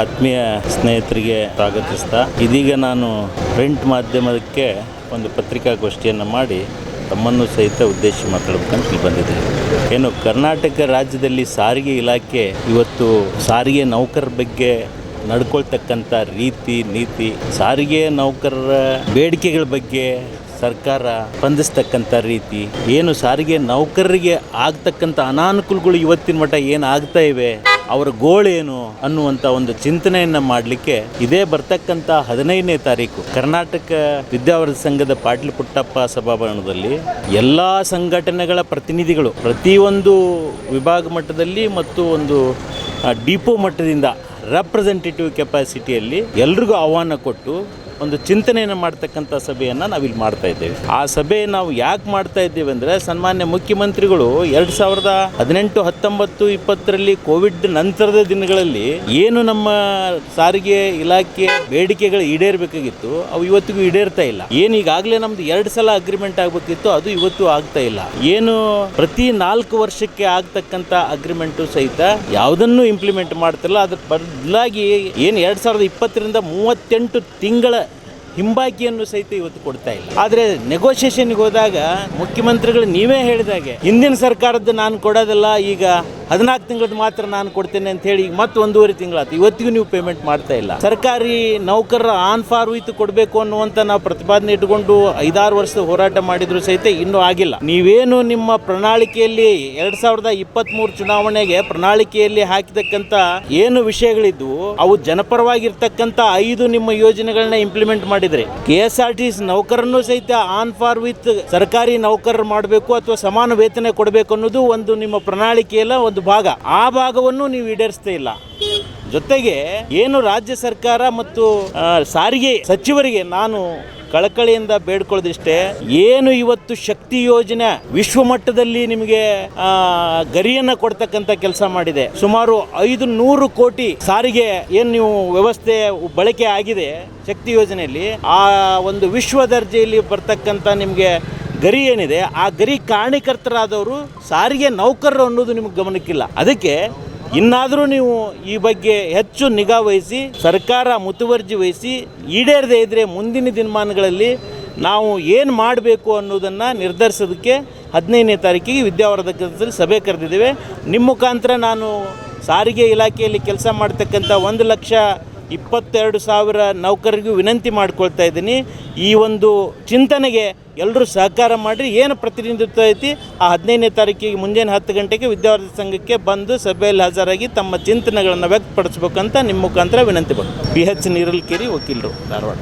ಆತ್ಮೀಯ ಸ್ನೇಹಿತರಿಗೆ ಸ್ವಾಗತಿಸ್ತಾ, ಇದೀಗ ನಾನು ಪ್ರಿಂಟ್ ಮಾಧ್ಯಮಕ್ಕೆ ಒಂದು ಪತ್ರಿಕಾಗೋಷ್ಠಿಯನ್ನು ಮಾಡಿ ತಮ್ಮನ್ನು ಸಹಿತ ಉದ್ದೇಶ ಮಾತಾಡಬೇಕಂತ ಬಂದಿದ್ದೇನೆ. ಏನು, ಕರ್ನಾಟಕ ರಾಜ್ಯದಲ್ಲಿ ಸಾರಿಗೆ ಇಲಾಖೆ ಇವತ್ತು ಸಾರಿಗೆ ನೌಕರರ ಬಗ್ಗೆ ನಡ್ಕೊಳ್ತಕ್ಕಂಥ ರೀತಿ, ನೀತಿ, ಸಾರಿಗೆ ನೌಕರರ ಬೇಡಿಕೆಗಳ ಬಗ್ಗೆ ಸರ್ಕಾರ ಸ್ಪಂದಿಸ್ತಕ್ಕಂಥ ರೀತಿ, ಏನು ಸಾರಿಗೆ ನೌಕರರಿಗೆ ಆಗ್ತಕ್ಕಂಥ ಅನಾನುಕೂಲಗಳು ಇವತ್ತಿನ ಮಟ್ಟ ಏನು ಆಗ್ತಾ ಇವೆ, ಅವರ ಗೋಳೇನು ಅನ್ನುವಂಥ ಒಂದು ಚಿಂತನೆಯನ್ನು ಮಾಡಲಿಕ್ಕೆ ಇದೇ ಬರ್ತಕ್ಕಂಥ ಹದಿನೈದನೇ ತಾರೀಕು. ಕರ್ನಾಟಕ ವಿದ್ಯಾವರ್ಧ ಸಂಘದ ಪಾಟೀಲ್ ಪುಟ್ಟಪ್ಪ ಸಭಾಭವನದಲ್ಲಿ ಎಲ್ಲ ಸಂಘಟನೆಗಳ ಪ್ರತಿನಿಧಿಗಳು ಪ್ರತಿಯೊಂದು ವಿಭಾಗ ಮಟ್ಟದಲ್ಲಿ ಮತ್ತು ಒಂದು ಡಿಪೋ ಮಟ್ಟದಿಂದ ರೆಪ್ರೆಸೆಂಟೇಟಿವ್ ಕೆಪಾಸಿಟಿಯಲ್ಲಿ ಎಲ್ರಿಗೂ ಆಹ್ವಾನ ಕೊಟ್ಟು ಒಂದು ಚಿಂತನೆಯನ್ನು ಮಾಡ್ತಕ್ಕಂಥ ಸಭೆಯನ್ನು ನಾವಿಲ್ಲಿ ಮಾಡ್ತಾ ಇದ್ದೇವೆ. ಆ ಸಭೆ ನಾವು ಯಾಕೆ ಮಾಡ್ತಾ ಇದ್ದೇವೆ ಅಂದರೆ ಸನ್ಮಾನ್ಯ ಮುಖ್ಯಮಂತ್ರಿಗಳು ಎರಡು ಸಾವಿರದ ಹದಿನೆಂಟು, ಹತ್ತೊಂಬತ್ತು, ಇಪ್ಪತ್ತರಲ್ಲಿ ಕೋವಿಡ್ ನಂತರದ ದಿನಗಳಲ್ಲಿ ಏನು ನಮ್ಮ ಸಾರಿಗೆ ಇಲಾಖೆ ಬೇಡಿಕೆಗಳು ಈಡೇರಬೇಕಾಗಿತ್ತು, ಅವು ಇವತ್ತಿಗೂ ಈಡೇರ್ತಾ ಇಲ್ಲ. ಏನು ಈಗಾಗಲೇ ನಮ್ದು ಎರಡು ಸಲ ಅಗ್ರಿಮೆಂಟ್ ಆಗಬೇಕಿತ್ತು, ಅದು ಇವತ್ತು ಆಗ್ತಾ ಇಲ್ಲ. ಏನು ಪ್ರತಿ ನಾಲ್ಕು ವರ್ಷಕ್ಕೆ ಆಗ್ತಕ್ಕಂಥ ಅಗ್ರಿಮೆಂಟು ಸಹಿತ ಯಾವುದನ್ನು ಇಂಪ್ಲಿಮೆಂಟ್ ಮಾಡ್ತಿಲ್ಲ ಅದ್ರ ಬದಲಾಗಿ ಏನು ಎರಡು ಸಾವಿರದ ಇಪ್ಪತ್ತರಿಂದ ಮೂವತ್ತೆಂಟು ತಿಂಗಳ ಹಿಂಬಾಕಿಯನ್ನು ಸಹಿತ ಇವತ್ತು ಕೊಡ್ತಾ ಇಲ್ಲ. ಆದರೆ ನೆಗೋಷಿಯೇಷನ್ಗೆ ಹೋದಾಗ ಮುಖ್ಯಮಂತ್ರಿಗಳು ನೀವೇ ಹೇಳಿದಾಗೆ ಹಿಂದಿನ ಸರ್ಕಾರದ್ದು ನಾನು ಕೊಡೋದಿಲ್ಲ, ಈಗ ಹದಿನಾಲ್ಕು ತಿಂಗಳದ್ದು ಮಾತ್ರ ನಾನು ಕೊಡ್ತೇನೆ ಅಂತ ಹೇಳಿ ಈಗ ಮತ್ತೆ ಒಂದೂವರೆ ತಿಂಗಳಾಯ್ತು. ಇವತ್ತಿಗೂ ನೀವು ಪೇಮೆಂಟ್ ಮಾಡ್ತಾ ಇಲ್ಲ. ಸರ್ಕಾರಿ ನೌಕರರ ಆನ್ ಫಾರ್ ವಿತ್ ಕೊಡಬೇಕು ಅನ್ನುವಂಥ ನಾವು ಪ್ರತಿಪಾದನೆ ಇಟ್ಕೊಂಡು ಐದಾರು ವರ್ಷದ ಹೋರಾಟ ಮಾಡಿದ್ರು ಸಹಿತ ಇನ್ನೂ ಆಗಿಲ್ಲ. ನೀವೇನು ನಿಮ್ಮ ಪ್ರಣಾಳಿಕೆಯಲ್ಲಿ ಎರಡ್ ಸಾವಿರದ ಇಪ್ಪತ್ತ್ಮೂರು ಚುನಾವಣೆಗೆ ಪ್ರಣಾಳಿಕೆಯಲ್ಲಿ ಹಾಕಿದಕ್ಕಂಥ ಏನು ವಿಷಯಗಳಿದ್ವು? ಅವು ಜನಪರವಾಗಿರ್ತಕ್ಕಂಥ ಐದು ನಿಮ್ಮ ಯೋಜನೆಗಳನ್ನ ಇಂಪ್ಲಿಮೆಂಟ್ ಮಾಡಿದ್ರಿ ಕೆ ಎಸ್ ಆರ್ ಟಿ ನೌಕರನ್ನು ಸಹಿತ ಆನ್ ಫಾರ್ ವಿತ್ ಸರ್ಕಾರಿ ನೌಕರರು ಮಾಡಬೇಕು ಅಥವಾ ಸಮಾನ ವೇತನ ಕೊಡಬೇಕು ಅನ್ನೋದು ಒಂದು ನಿಮ್ಮ ಪ್ರಣಾಳಿಕೆಯಲ್ಲ ಒಂದು ಭಾಗ. ಆ ಭಾಗವನ್ನು ನೀವು ಈಡೇರಿಸ್ತಾ ಇಲ್ಲ. ಜೊತೆಗೆ ಏನು ರಾಜ್ಯ ಸರ್ಕಾರ ಮತ್ತು ಸಾರಿಗೆ ಸಚಿವರಿಗೆ ನಾನು ಕಳಕಳಿಯಿಂದ ಬೇಡ್ಕೊಳ್ಳೋದಿಷ್ಟೇ, ಏನು ಇವತ್ತು ಶಕ್ತಿ ಯೋಜನೆ ವಿಶ್ವ ಮಟ್ಟದಲ್ಲಿ ನಿಮಗೆ ಗರಿಯನ್ನ ಕೊಡ್ತಕ್ಕಂಥ ಕೆಲಸ ಮಾಡಿದೆ. ಸುಮಾರು ಐದು ನೂರು ಕೋಟಿ ಸಾರಿಗೆ ಏನು ನೀವು ವ್ಯವಸ್ಥೆ ಬಳಕೆ ಆಗಿದೆ ಶಕ್ತಿ ಯೋಜನೆಯಲ್ಲಿ, ಆ ಒಂದು ವಿಶ್ವ ದರ್ಜೆಯಲ್ಲಿ ಬರ್ತಕ್ಕಂಥ ನಿಮಗೆ ಗರಿ ಏನಿದೆ, ಆ ಗರಿ ಕಾರಣಕರ್ತರಾದವರು ಸಾರಿಗೆ ನೌಕರರು ಅನ್ನೋದು ನಿಮಗೆ ಗಮನಕ್ಕಿಲ್ಲ. ಅದಕ್ಕೆ ಇನ್ನಾದರೂ ನೀವು ಈ ಬಗ್ಗೆ ಹೆಚ್ಚು ನಿಗಾ ವಹಿಸಿ, ಸರ್ಕಾರ ಮುತುವರ್ಜಿ ವಹಿಸಿ, ಈಡೇರದೇ ಇದ್ದರೆ ಮುಂದಿನ ದಿನಮಾನಗಳಲ್ಲಿ ನಾವು ಏನು ಮಾಡಬೇಕು ಅನ್ನೋದನ್ನು ನಿರ್ಧರಿಸೋದಕ್ಕೆ ಹದಿನೈದನೇ ತಾರೀಕಿಗೆ ವಿದ್ಯಾವರ್ಧಕದಲ್ಲಿ ಸಭೆ ಕರೆದಿದ್ದೇವೆ. ನಿಮ್ಮ ಮುಖಾಂತರ ನಾನು ಸಾರಿಗೆ ಇಲಾಖೆಯಲ್ಲಿ ಕೆಲಸ ಮಾಡ್ತಕ್ಕಂಥ ಒಂದು ಲಕ್ಷ ಇಪ್ಪತ್ತೆರಡು ಸಾವಿರ ನೌಕರಿಗೂ ವಿನಂತಿ ಮಾಡ್ಕೊಳ್ತಾ ಇದ್ದೀನಿ. ಈ ಒಂದು ಚಿಂತನೆಗೆ ಎಲ್ಲರೂ ಸಹಕಾರ ಮಾಡಿ ಏನು ಪ್ರತಿನಿಧಿತ್ವ ಐತಿ? ಆ ಹದಿನೈದನೇ ತಾರೀಕಿಗೆ ಮುಂಜಾನೆ ಹತ್ತು ಗಂಟೆಗೆ ವಿದ್ಯಾರ್ಥಿ ಸಂಘಕ್ಕೆ ಬಂದು ಸಭೆಯಲ್ಲಿ ಹಾಜರಾಗಿ ತಮ್ಮ ಚಿಂತನೆಗಳನ್ನು ವ್ಯಕ್ತಪಡಿಸ್ಬೇಕಂತ ನಿಮ್ಮ ಮುಖಾಂತರ ವಿನಂತಿ ಬಿ ಎಚ್ ನೀರಲ್ಕೇರಿ, ವಕೀಲರು, ಧಾರವಾಡ.